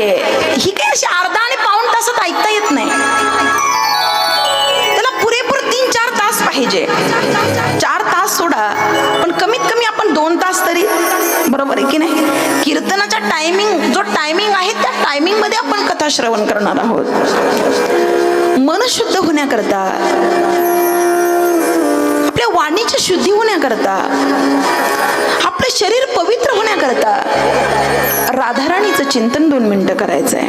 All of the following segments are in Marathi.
ऐकायची आहे ही काही अशी अर्धा आणि पाऊण तासात ऐकता येत नाही. त्याला पुरेपूर तीन चार तास पाहिजे. चार तास सोडा. पण कमीत कमी आपण दोन तास तरी. बरोबर आहे की नाही? कीर्तनाचा टायमिंग जो टायमिंग आहे त्या टायमिंगमध्ये आपण कथा श्रवण करणार आहोत. मन शुद्ध होण्याकरता आपल्या वाणीची शुद्धी होण्याकरता आपलं शरीर पवित्र होण्याकरता राधाराणीचं चिंतन दोन मिनिटं करायचं आहे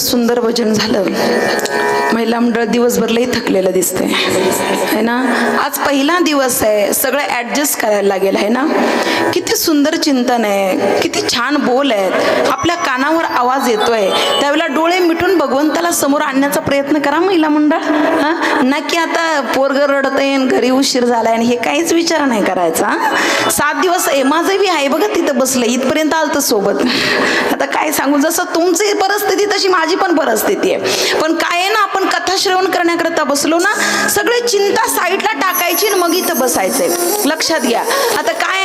सुंदर भजन झालं. महिला मंडळ दिवसभर लई थकलेलं दिसतंय. है ना? आज पहिला दिवस आहे. सगळं ॲडजस्ट करायला लागेल आहे ना? किती सुंदर चिंतन आहे किती छान बोल आहेत. आपल्या कानावर आवाज येतोय. त्यावेळेला डोळे मिटून भगवंताला समोर आणण्याचा प्रयत्न करा महिला मंडळ. हां? ना की आता पोरग रडत आहे घरी उशीर झालाय आणि हे काहीच विचार नाही करायचा सात दिवस आहे माझं बी आहे बघा तिथं बसलं इथपर्यंत आलतं सोबत. आता काय सांगू जसं तुमची परिस्थिती तशी माझी पण परिस्थिती आहे. पण काय आहे ना आपण कथा श्रवण करण्याकरता बसलो ना सगळे चिंता साईडला टाकायची आणि मग इथं बसायचंय. लक्षात घ्या. आता काय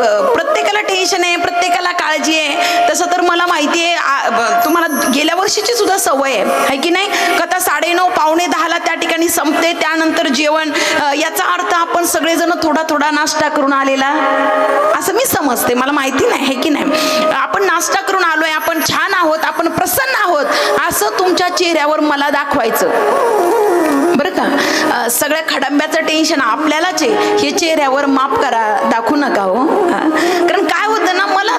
प्रत्येकाला टेन्शन आहे प्रत्येकाला काळजी आहे. तसं तर मला माहिती आहे तुम्हाला गेल्या वर्षीची सुद्धा सवय आहे. है की नाही? कथा साडेनऊ पावणे दहाला त्या ठिकाणी संपते त्यानंतर जेवण. याचा अर्थ आपण सगळेजण थोडा थोडा नाश्ता करून आलेला. असं मी समजते मला माहिती नाही है की नाही? आपण नाश्ता करून आलोय आपण छान आहोत आपण प्रसन्न आहोत असं तुमच्या चेहऱ्यावर मला दाखवायचं. बरं का? सगळ्या खडंब्याचं टेन्शन आपल्यालाच आहे. हे चेहऱ्यावर माफ करा दाखवू नका हो हा. कारण काय होतं ना मला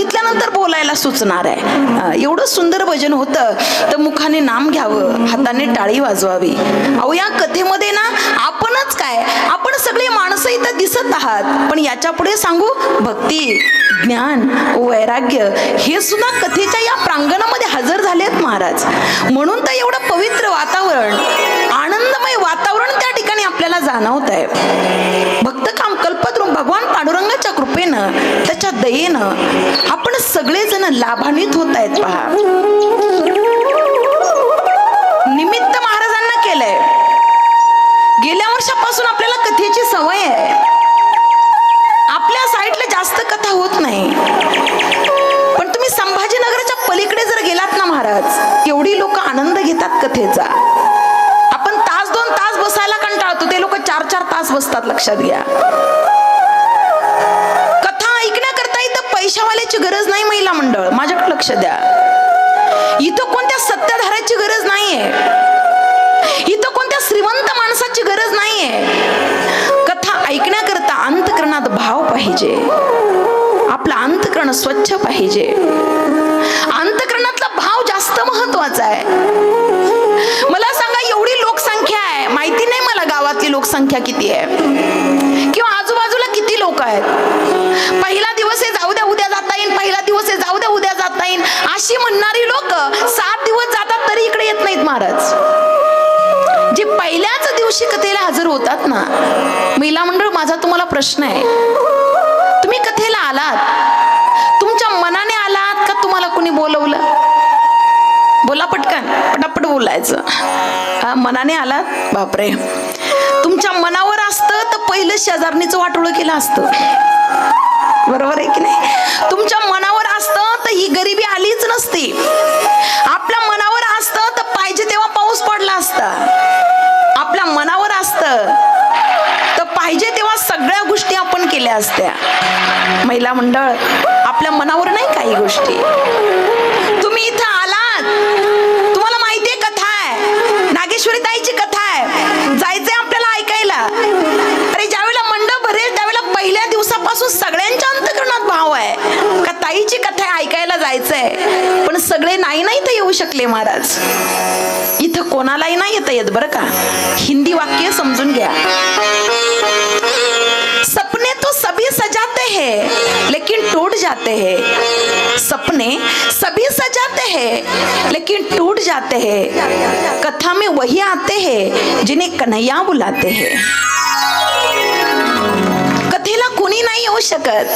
सांगितल्यानंतर बोलायला सुचणार आहे. एवढं सुंदर भजन होतं तर मुखाने नाम घ्यावं हाताने टाळी वाजवावी. अहो या कथेमध्ये ना आपणच काय आपण सगळे माणसं इथं दिसत आहात पण याच्यापुढे सांगू भक्ती ज्ञान वैराग्य हे सुद्धा कथेच्या या प्रांगणामध्ये हजर झालेत महाराज. म्हणून तर एवढं पवित्र वातावरण आनंदमय वातावरण त्या ठिकाणी आपल्याला जाणवत आहे भक्त भगवान पांडुरंगाच्या कृपेनं त्याच्या दयेनं आपण सगळेजण लाभान्वित होत आहेत पहा. निमित्त महाराजांना केलंय. गेल्या वर्षापासून आपल्याला कथेची सवय आहे. आपल्या साईडला जास्त कथा होत नाही. पण तुम्ही संभाजीनगरच्या पलीकडे जर गेलात ना महाराज एवढी लोक आनंद घेतात कथेचा. आपण तास दोन तास बसायला कंटाळतो ते लोक चार चार तास बसतात लक्षात घ्या. पैशावाल्याची गरज नाही महिला मंडळ. माझ्याकडे लक्ष द्या. इथं कोणत्या सत्ताधाराची गरज नाहीये. इथं कोणत्या श्रीमंत माणसाची गरज नाहीये. कथा ऐकण्याकरता अंतकरणात भाव पाहिजे. आपलं अंतकरण स्वच्छ पाहिजे. अंतकरणातला भाव जास्त महत्त्वाचा आहे. मला सांगा एवढी लोकसंख्या आहे. माहिती नाही मला गावातली लोकसंख्या किती आहे. उद्या येईल अशी म्हणणारी लोक सात दिवस जातात तरी इकडे येत नाहीत महाराज. जे पहिल्याच दिवशी कथेला हजर होतात ना महिला मंडळ माझा तुम्हाला प्रश्न आहे. तुम्ही कथेला आलात? तुमच्या मनाने आलात का तुम्हाला कुणी बोलवलं? बोला पटकन पटापट बोलायचं. हा मनाने आलात? बापरे. तुमच्या मनावर असतं तर पहिलं शेजारणीचं वाटोळं केलं असतं. बरोबर आहे की नाही? तुमच्या मनावर गरिबी नसती. आपल्या मनावर असतं तर पाहिजे तेव्हा पाऊस पडला असता. आपल्या मनावर असतं तर पाहिजे तेव्हा सगळ्या गोष्टी आपण केल्या असत्या. महिला मंडळ आपल्या मनावर नाही काही गोष्टी? तुम्ही इथं आलात. तुम्हाला माहितीये कथा आहे. नागेश्वरी ताईची कथा आहे. जायचंय आपल्याला ऐकायला. अरे ज्यावेळेला मंडप भरेल त्यावेळेला पहिल्या दिवसापासून सगळ्यांच्या अंतकरणात भाव आहे का ताईची कथा आहे, ऐकायला जायचंय. पण सगळे नाही नाही तर येऊ शकले महाराज. इथं कोणालाही नाही येता येत बरं का? हिंदी वाक्य समजून घ्या. सपने तो सभी सजाते हैं लेकिन टूट जाते हैं. सपने सभी सजाते हैं लेकिन टूट जाते हैं. कथा में वही आते हैं जिन्हें कन्हैया बुलाते हैं. नाही येऊ शकत.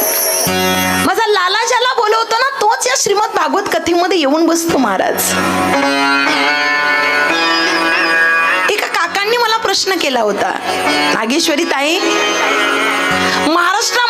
माझा लाला ज्याला बोलवतो ना तोच या श्रीमद भागवत कथेमध्ये येऊन बसतो महाराज. एका काकांनी मला प्रश्न केला होता नागेश्वरी ताई महाराष्ट्र